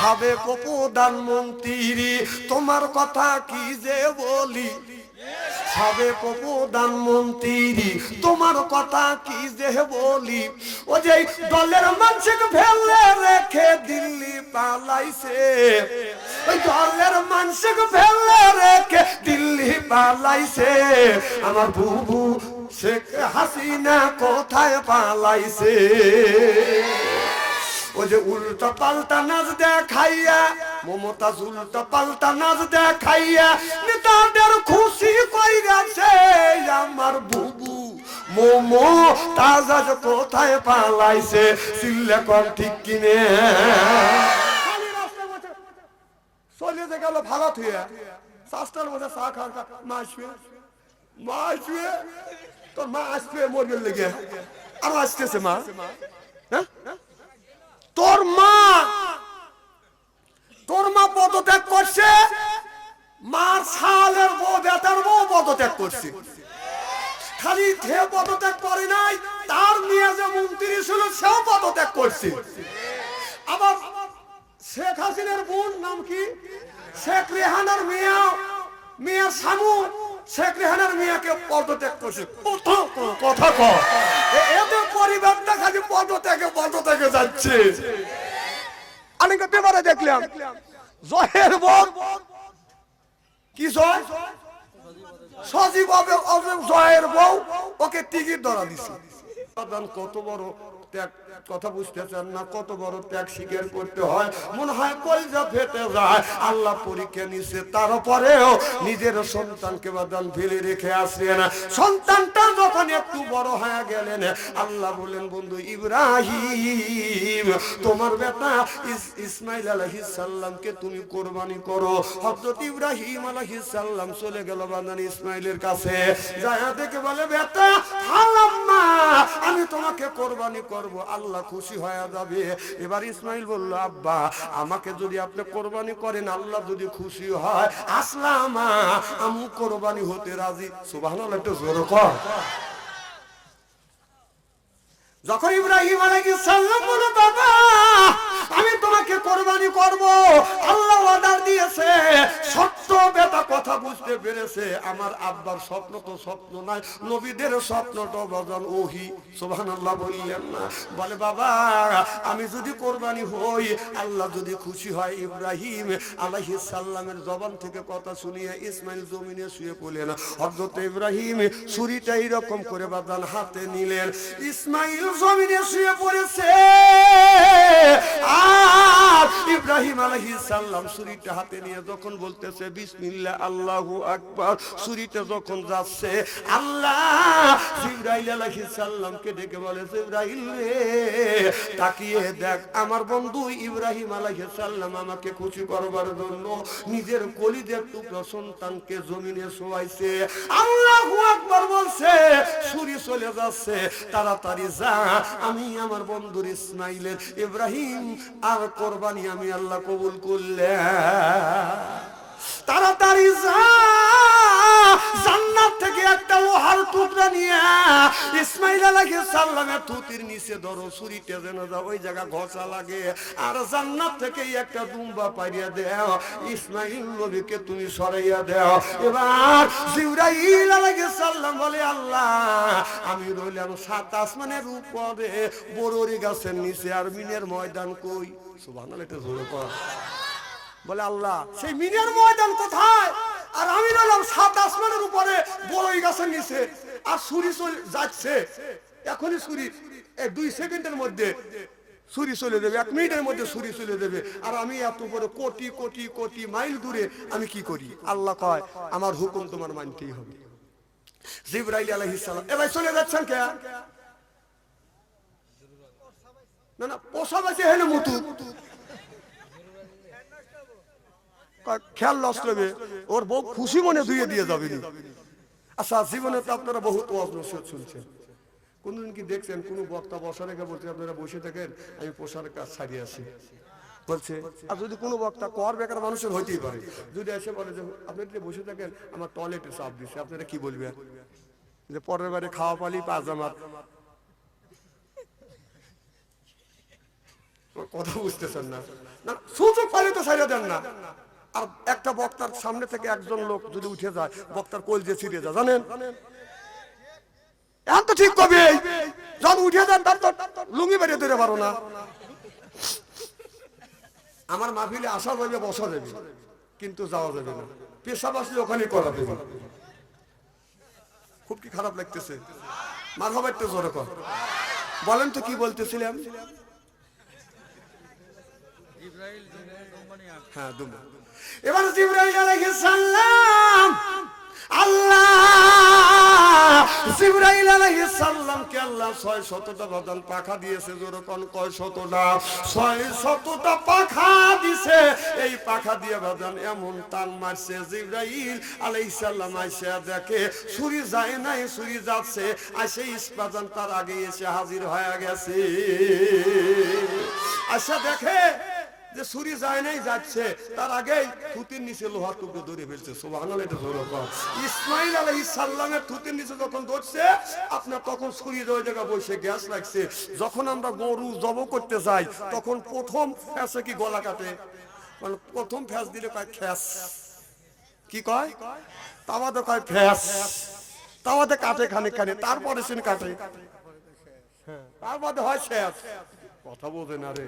সাবেক প্রধানমন্ত্রী, তোমার কথা কি যে বলি? সাবেক প্রধানমন্ত্রী, তোমার কথা কি যে বলি? ও যে দলের মানুষকে ফেলে রেখে দিল্লি পালাইছে। ওই দলের মানুষকে ফেলে রেখে দিল্লি পালাইছে। আমার বুবু শেখ হাসিনা কোথায় পালাইছে? ও যে উল্টো পাল্টা নাচ দেখাইয়া মমতাজ উল্টো পাল্টা নাচ দেখাইয়া, নেতাদের খুশি কইরাছে আমার বুবু। মোমো তাজা কোথায় পালাইছে সিল্লে কর ঠিক কিনে। চলে গেল ভালো থুয়ে। শাস্তার মধ্যে চা খা খা মা আসবে। মা আসবে? তোর মা আসবে মরবে লেগে। আরও আসতেছে মা। হ্যাঁ? তোর মা তোর মা পদত্যাগ করছে, মার সালের বউ বেতার বউ পদত্যাগ করছে। খালি সে পদত্যাগ করে নাই, তার নিয়ে যে মন্ত্রী ছিল, সেও পদত্যাগ করছে। আবার শেখ হাসিনার বোন নাম কি? শেখ রেহানার মিয়া মিয়া সামু শেখ রেহানার মিয়াকে পদত্যাগ করছে। কথা কথা কর এ- এদের পরিবারটা খালি পদত্যাগে পদত্যাগে যাচ্ছে। আমি একটা পেপারে দেখলাম জয়ের বর কি জয়? সজীব জয়ের বউ ওকে টিকিট ধরা দিছে। কত বড় ত্যাগ কথা বুঝতেছেন না, কত বড় ত্যাগ স্বীকার করতে হয়। মনে হয় কলজা ফেটে যায়। আল্লাহ পরীক্ষা নিছে, তারপরেও নিজের সন্তানকে বাদান ফেলে রেখে আসলেন। সন্তানটা যখন একটু বড় হয়ে গেলেন, আল্লাহ বললেন, বন্ধু ইব্রাহিম, তোমার বেটা ইস- ইসমাইল আলাইহিস সাল্লামকে তুমি কোরবানি করো। হযরত ইব্রাহিম আলাইহিস সাল্লাম চলে গেল বান্দান ইসমাইলের কাছে। যায় দেখে বলে, বেটা হালাম্মা আমি তোমাকে কোরবানি করব। আল্লাহ খুশি হয়ে যাবে। এবার ইসমাইল বলল, আব্বা, আমাকে যদি আপনি কোরবানি করেন, আল্লাহ যদি খুশি হয়, আসলাম, আমি কোরবানি হতে রাজি। সুবাহ একটু জোর কর। যখন ইব্রাহিম আলাইহিস সালাম বলে বাবা আমি তোমাকে কোরবানি করব। আল্লাহ অর্ডার দিয়েছে। সত্য বেটা কথা বুঝতে পেরেছে। আমার আব্বার স্বপ্ন তো স্বপ্ন নয়, নবীদের স্বপ্নটা বদল। ওহি, সুবহানাল্লাহ বললেন না। বলে, বাবা, আমি যদি কোরবানি হই, আল্লাহ যদি খুশি হয়, ইব্রাহিম আলাইহিস সালামের জবান থেকে কথা শুনিয়ে ইসমাইল জমিনে শুয়ে পড়লেন। হযরত ইব্রাহিম ছুরিটা এরকম করে বাদান হাতে নিলেন। ইসমাইল জমিনে শুয়ে পড়েছে। আর ইব্রাহিম আলাইহিস সালাম হাতে নিয়ে যখন বলতেছে, বিসমিল্লাহ যখন যাচ্ছে, আল্লাহ ডেকে বলে রে, তাকিয়ে দেখ, আমার বন্ধু ইব্রাহিম আলাইহিস আমাকে খুশি করবার জন্য নিজের কলিদের টুকরো সন্তানকে জমিনে শোয়াইছে। আল্লাহু আকবার বলছে ছুরি চলে যাচ্ছে, তাড়াতাড়ি যা, আমি আমার বন্ধুর ইসমাইলের ইব্রাহিম আর কোরবানি আমি আল্লাহ কবুল করলে তাড়াতাড়ি যা জান্নাত থেকে টুকরা নিচে ধরো যেন ওই জায়গা ঘষা লাগে। আর জান্নাত থেকে একটা দুম্বা দেও, ইসমাইল নবীকে তুমি সরাইয়া দেও। এবার সালাম বলে, আল্লাহ, আমি রইলাম সাত আসমানের উপরে বড়রি গাছের নিচে আর মিনের ময়দান কই? সুবহানাল্লাহ বলে, আল্লাহ, সেই মিনের ময়দান কোথায়? আর আমি রইলাম সাত আসমানের উপরে বড়ই গাছের নিচে। আর চলে যাচ্ছে। এখনই এই দুই সেকেন্ডের মধ্যে ছুরি চলে দেবে এক মিনিটের মধ্যে ছুরি চলে দেবে আর আমি এত উপরে কোটি কোটি কোটি মাইল দূরে আমি কি করি? আল্লাহ কয়, আমার হুকুম তোমার মানতেই হবে। জিব্রাইল আলাইহিস সালাম এবার চলে যাচ্ছেন কে? না না, পোষা বেঁচে হেলে মুতু খেয়াল নষ্ট হবে ওর বউ খুশি মনে ধুয়ে দিয়ে যাবে। আচ্ছা জীবনে তো আপনারা বহুত ওয়াজ নসিহত শুনছেন। কোনদিন কি দেখছেন, কোন বক্তা বসা রেখে বলছে, আপনারা বসে থাকেন, আমি পোষার কাজ ছাড়িয়ে আসি বলছে, আর যদি কোনো বক্তা কর বেকার মানুষের হইতেই পারে। যদি এসে বলে যে, আপনি বসে থাকেন, আমার টয়লেটে চাপ দিচ্ছে আপনারা কি বলবেন? যে, পরের বারে খাওয়া পালি পাজামাত কথা বুঝতেছেন না। না, সুযোগ পাইলে তো ছাইড়া দেন না। আর একটা বক্তার সামনে থেকে একজন লোক যদি উঠে যায়, বক্তার কোল যে ছিঁড়ে যায়, জানেন? এখন তো ঠিক কবি, যখন উঠে যান, তার তো লুঙ্গি বেরিয়ে দিতে পারো না। আমার মাহফিলে আসা যাবে, বসা যাবে, কিন্তু যাওয়া যাবে না। পেশাব আসলে ওখানে করা দেবে খুব কি খারাপ লাগতেছে? মার হবে একটু জোরে কর। বলেন তো কি বলতেছিলাম হ্যাঁ এবার জিব্রাইল আলাইহিস আল্লাহ, জিব্রাইল আলাইহিস সালাম কে আল্লাহ 600টা বদন পাখা দিয়েছে যেরকম কয় শতটা? 600টা পাখা দিছে। এই পাখা দিয়ে বদন এমন টান মারছে, জিব্রাইল আলাইহিস সালাম দেখে, ছুরি যায় নাই, ছুরি যাচ্ছে আসে ইসপাজান তার আগে এসে হাজির হয়ে গেছে। আশা দেখে যে ছুরি যায় নাই যাচ্ছে, তার আগেই থুতির নিচে লোহার টুকরো ধরে ফেলছে। সুবহানাল্লাহ, এটা ইসমাইল থুতির নিচে যখন আপনার তখন জায়গা বসে গ্যাস লাগছে। যখন আমরা গরু জব করতে যাই, তখন প্রথম ফ্যাসে কি গলা কাটে? মানে প্রথম ফ্যাস দিলে কয় খ্যাস কি কয়? তাওয়াতে কয় ফ্যাস। তাওয়াতে কাটে খানিক খানি তারপরে সিন কাটে। তারপরে হয় শেষ কথা বোঝে না রে।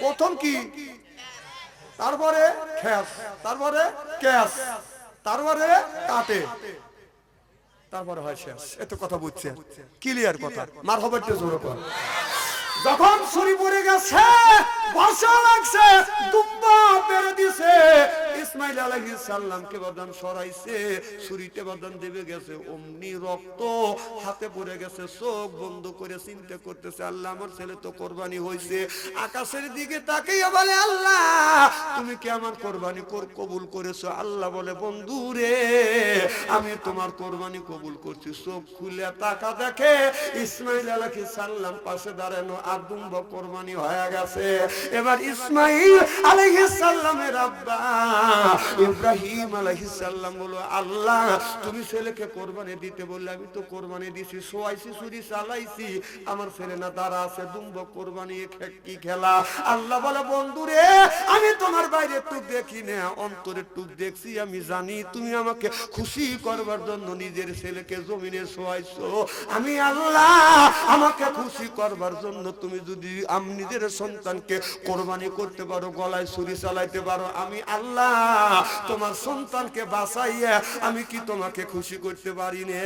প্রথম কি? তারপরে খ্যাস, তারপরে ক্যাস, তারপরে কাটে। তারপরে হয় শেষ। এত কথা বুঝছে ক্লিয়ার কথা। মার হবে জোরে কর। যখন ছুরি পড়ে গেছে, বর্ষা লাগছে, দুম্বা পেরে দিছে। ইসমাইল আলাইহিস সালামকে বদান সরাইছে, ছুরিতে বদান দেবে গেছে, অমনি রক্ত হাতে পড়ে গেছে, চোখ বন্ধ করে চিন্তা করতেছে, আল্লাহ আমার ছেলে তো কোরবানি হয়েছে আকাশের দিকে তাকিয়ে বলে, আল্লাহ, তুমি কি আমার কোরবানি কর- কবুল করেছ? আল্লাহ বলে, বন্ধু রে, আমি তোমার কোরবানি কবুল করছি। চোখ খুলে তাকা দেখে ইসমাইল আলাইহিস সালাম পাশে দাঁড়ানো আদুম্ব কোরবানি হয়ে গেছে। এবার ইসমাইল আলাইহিস সালামের আব্বা ইব্রাহিম আলাইহিস সালাম বলো আল্লাহ, তুমি ছেলেকে কোরবানি দিতে বললে, আমি তো কোরবানি দিছি সোয়াইছি ছুরি চালাইছি। আমার ছেলে না দাঁড়া আছে দুম্ব কোরবানি কি খেলা? আল্লাহ বলে বন্ধু রে আমি তোমার বাইরে টুক দেখি না অন্তরের টুক দেখছি, আমি জানি তুমি আমাকে খুশি করবার জন্য নিজের ছেলেকে জমিনে শোয়াইছো। আমি আল্লাহ, আমাকে খুশি করবার জন্য তুমি যদি আমি নিজের সন্তানকে কোরবানি করতে পারো, গলায় ছুরি চালাইতে পারো, আমি আল্লাহ তোমার সন্তানকে বাঁচাইয়া আমি কি তোমাকে খুশি করতে পারি না?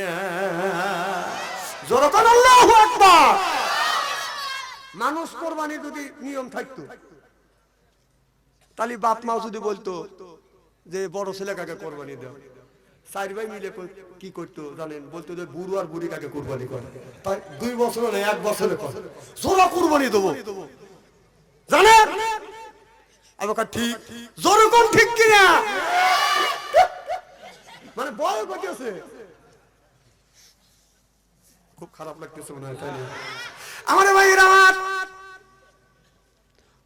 মানুষ কোরবানি যদি নিয়ম থাকতো, তাহলে বাপ মাও যদি বলতো যে বড় ছেলে কাকে কোরবানি দাও? চার ভাই মিলে কি করতো জানেন? বলতো যে বুড়ো আর বুড়ি কাকে কোরবানি করে। তাই দুই বছর এক বছরে করে জোরা কোরবানি দেবো। জানেন? আমাকে ঠিক। জোরকম ঠিক কিনা? মানে বয় করতেছে খুব খারাপ লাগতেছে মনে হয় না? আমার ভাইরা আমার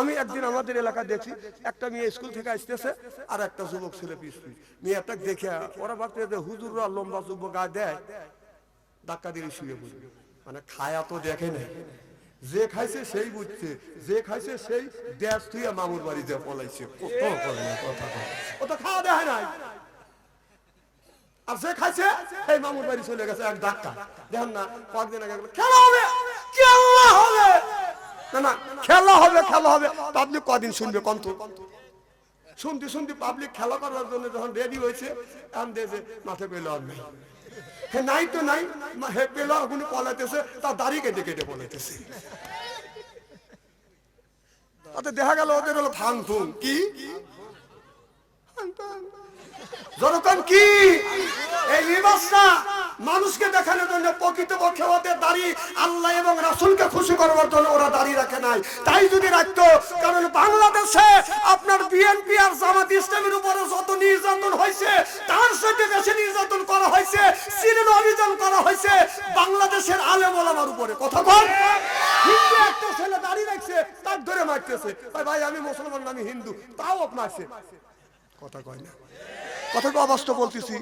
আমি একদিন আমাদের এলাকা দেখি একটা মেয়ে স্কুল থেকে আসতেছে আর একটা যুবক ছেলে পিস মেয়েটা দেখে ওরা ভাবতে হুজুররা লম্বা যুবক গায়ে দেয়, ধাক্কা দিয়ে শুয়ে পড়বে মানে খায়া তো দেখে নাই। যে খাইছে সেই বুঝছে, যে খাইছে সেই দেশ তুই মামুর বাড়ি যে পলাইছে। কত কথা ও তো খাওয়া দেয় নাই। আর যে খাইছে এই মামুর বাড়ি চলে গেছে এক ধাক্কা। দেখেন না, কয়েকদিন আগে খেলা হবে খেলা হবে! না না, খেলা হবে খেলা হবে। পাবলিক কদিন শুনবে, কন্ত? শুনতে শুনতে পাবলিক খেলা করার জন্য যখন রেডি হয়েছে এখন দেখে মাঠে পেল আর নেই। নাই তো নাই হে, পেল ওখানে পলাইতেছে তার দাড়ি কেটে কেটে পলাইতেছে তাতে দেখা গেল ওদের হলো ফাং ফুং কি ফাং। কি? মানুষকে দেখানোর জন্য প্রকৃতপক্ষে ওদের দাড়ি আল্লাহ এবং রাসুলকে খুশি করবার জন্য ওরা দাড়ি রাখে নাই। তাই যদি রাখতো, কারণ বাংলাদেশে আপনার বিএনপি আর জামাত ইসলামের উপরে যত নির্যাতন হয়েছে, তার সাথে দেশে নির্যাতন করা হয়েছে সিনেন অভিযান করা হয়েছে, বাংলাদেশের আলেম ওলামার উপরে। কথা বল। হিন্দু একটা ছেলে দাঁড়িয়ে রাখছে তার ধরে মারতেছে। ভাই, আমি মুসলমান আমি হিন্দু। তাও মারছে। কথা কয় না। কথা তো অবাস্তব বলতেছি।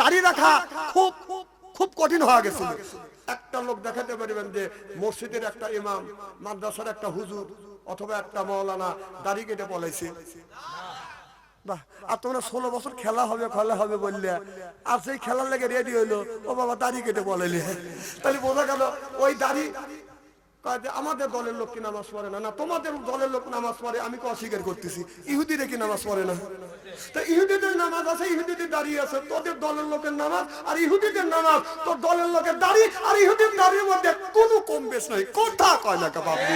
দাঁড়িয়ে রাখা খুব খুব কঠিন হয়ে গেছিল একটা লোক দেখাতে পারবেন যে মসজিদের একটা ইমাম, মাদ্রাসার একটা হুজুর অথবা একটা মৌলানা দাড়ি কেটে পলাইছে। বাহ, আর তোমরা ষোলো বছর খেলা হবে খেলা হবে বললে, আর সেই খেলার লেগে রেডি হইল, ও বাবা দাড়ি কেটে বলাইলে তাহলে বোঝা গেল, ওই দাড়ি আমাদের দলের লোক কি নামাজ পড়ে না? না, তোমাদের দলের লোক নামাজ পড়ে, আমি তো অস্বীকার করতেছি। ইহুদিরে কি নামাজ পড়ে না? তো ইহুদিদের নামাজ আছে, ইহুদিদের দাঁড়িয়ে আছে, তোদের দলের লোকের নামাজ আর ইহুদিদের নামাজ। তোর দলের লোকের দাড়ি আর ইহুদির দাড়ির মধ্যে কোনো কম বেশ নাই কথা কয় না বাবু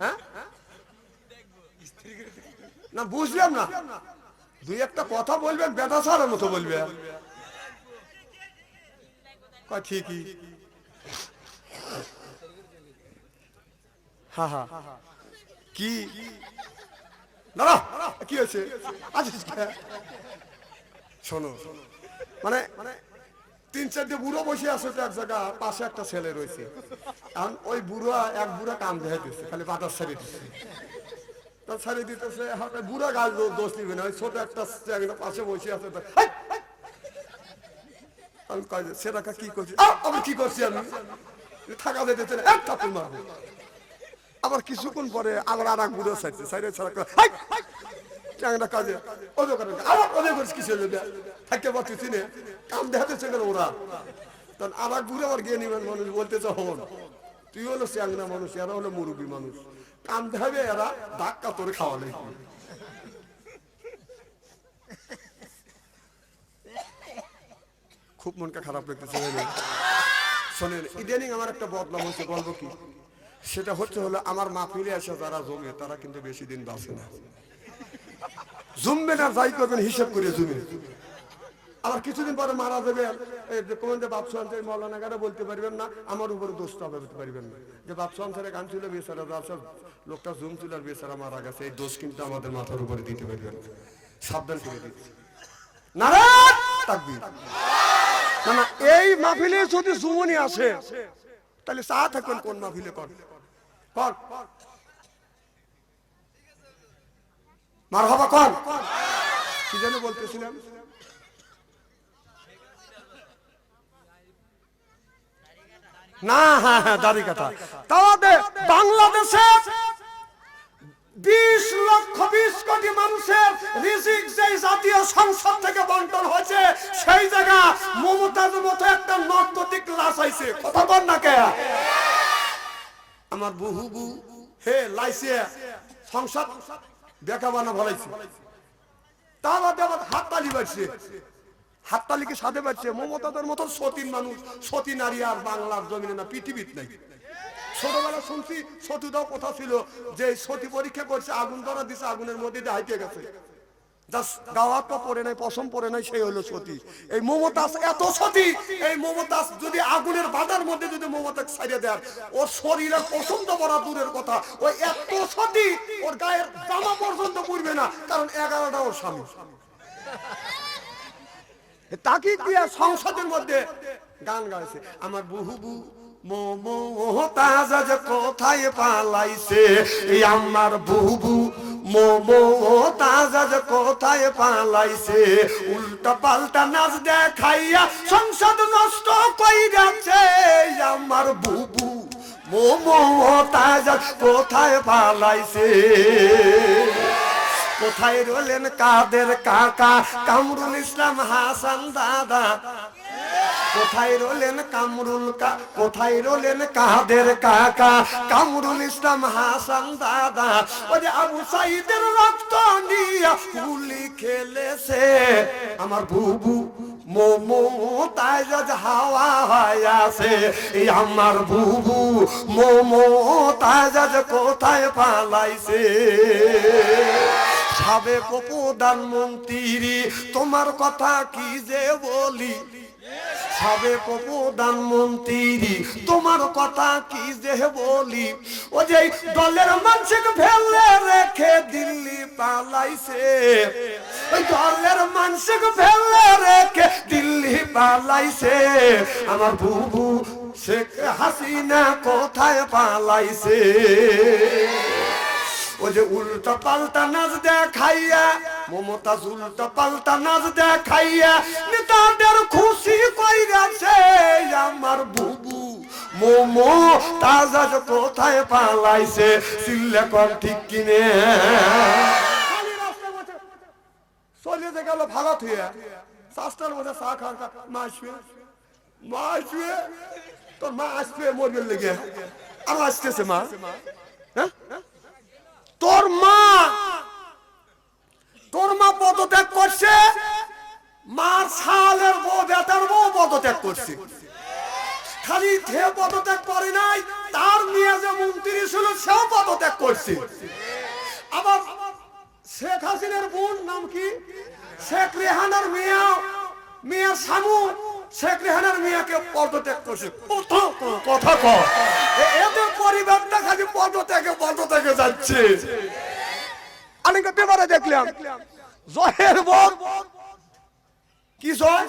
হ্যাঁ? না, বুঝলাম না। দুই একটা কথা বলবেন বেদা সারার মতো বলবে। ঠিকই। হা কি? দাঁড়া, কি হয়েছে? শোনো মানে মানে তিন চারটে বুড়ো বসে আছে তো এক জায়গা, পাশে একটা ছেলে রয়েছে। ওই বুড়া এক বুড়া কাম দেখে খালি বাতাস ছেড়ে দিচ্ছে তা ছেড়ে দিতেছে হাতে বুড়া গাছ দোষ নিবে না ছোট একটা পাশে বসে আছে! আমি মারবো। আবার গিয়ে নিবেন মানুষ বলতেছে, হন তুই হলো চ্যাংরা মানুষ, এরা হলো মুরব্বী মানুষ। কাম দেখাবে এরা, ধাক্কা তোরে খাওয়া নেই খুব মনটা খারাপ লাগতেছে? শোনেন, ইদানিং আমার একটা বদনাম হচ্ছে গল্প কি? সেটা হচ্ছে হলো, আমার মাহফিলে এসে যারা জমে, তারা কিন্তু বেশি দিন বাঁচে না। জমবে না, যাই করবেন, হিসাব করে জমে। আবার কিছুদিন পরে মারা যাবে। এই যে কোন যে বাপসু আনসারি মৌলানা গারা বলতে পারবেন না, আমার উপরে দোষটা বলতে পারবেন না। যে বাপসু আনসারে গান ছিল বেচারা যার লোকটা জুম ছিল আর বেচারা মারা গেছে। এই দোষ কিন্তু আমাদের মাথার উপরে দিতে পারবেন না। সাবধান করে দিচ্ছি না এই মাহফিলে যদি জুমনি আসে, তাহলে চা থাকবেন কোন মাহফিলে? কর। কর। মার হবা কর। কি যেন বলতেছিলাম? না হ্যাঁ হ্যাঁ দাড়ি কাটা তাহলে বাংলাদেশে বিশ লক্ষ, বিশ কোটি মানুষের রিজিক যে জাতীয় সংসদ থেকে বন্টন হয়েছে, সেই জায়গা মমতাজ মতো একটা নর্তদিক লাশ আইছে। কথা বল না কে? আমার বহু বু হে লাইছে, সংসদ দেখা বানা ভালাইছে তা বাদে আবার হাততালি বাজছে। হাততালিকে সাথে পাচ্ছে মমতাদের মতো সতীন মানুষ, সতী নারী আর বাংলার জমিনে না, পৃথিবীত নাই। ছোটবেলা শুনছি সতীদাও কথা ছিল যে সতী পরীক্ষা করছে, আগুন ধরা দিছে, আগুনের মধ্যে দিয়ে হাইতে গেছে। পশম নাই হলো এই এত সতী, এই যদি আগুনের মধ্যে যদি দেয়, ওর দূরের কথা। এত সতী, ওর গায়ের পর্যন্ত না, কারণ এগারোটা ওর স্বামী। তাকে দিয়ে সংসদের মধ্যে গান গাইছে। আমার বহু বু মোমোতাজ আজ কোথায় পালাইছে। এই আমার বুবু মোমোতাজ আজ কোথায় পালাইছে। উল্টা পাল্টা নাচ দেখাইয়া সংসদ নষ্ট কইরাছে। আমার বুবু মোমোতাজ আজ কোথায় পালাইছে। কোথায় রলেন কাদের কাকা? কামরুল ইসলাম হাসান দাদা। কোথায় রলেন কামরুল কা কোথায় রলেন কাদের কাকা? কামরুল ইসলাম হাসান দাদা, ওরে আবু সাইদের রক্ত নিয়া গুলি খেলেছে। আমার বুবু মোমো তাজ হাওয়া হয় আছে আমার বুবু মোমো তাজ কোথায় পালাইছে? সাবেক প্রধানমন্ত্রী, তোমার কথা কি যে বলি? সাবেক প্রধানমন্ত্রী, তোমার কথা কি যে বলি? ও যে দলের মানুষকে ফেলে রেখে দিল্লি পালাইছে। ওই দলের মানুষকে ফেলে রেখে দিল্লি পালাইছে। আমার বুবু শেখ হাসিনা কোথায় পালাইছে? ও যে উল্টা পাল্টা নাচ দেখাইয়া মমতাজ উল্টা পাল্টা নাচ দেখাইয়া, নেতাদের খুশি কইরাছে আমার বুবু। মোমো তাজা কোথায় পালাইছে সিল্লে কর ঠিক কিনে। চলে গেল ভারত হয়ে শাস্ত্রের মধ্যে চা খাওয়ার মা আসবে। মা আসবে? তোর মা আসবে, মরবে লেগে। আরও আসতেছে মা। হ্যাঁ? তোর মা তোর মা পদত্যাগ করছে, মার সালের বউ বেতার বউ পদত্যাগ করছে। খালি থে পদত্যাগ করে নাই, তার মেয়ে যে মন্ত্রী ছিল, সেও পদত্যাগ করছে। আবার শেখ হাসিনার বোন নাম কি? শেখ রেহানার মেয়ে মেয়ে শামু শেখ রেহানার মেয়েকে পদত্যাগ করছে। কথা কথা কর এ- এদের পরিবারটা খালি পদত্যাগে পদত্যাগে যাচ্ছে। পেপারে দেখলাম জয়ের বউ কি জয়?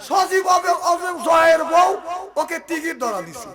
সজীব জয়ের বউ ওকে টিকিট ধরা দিছে।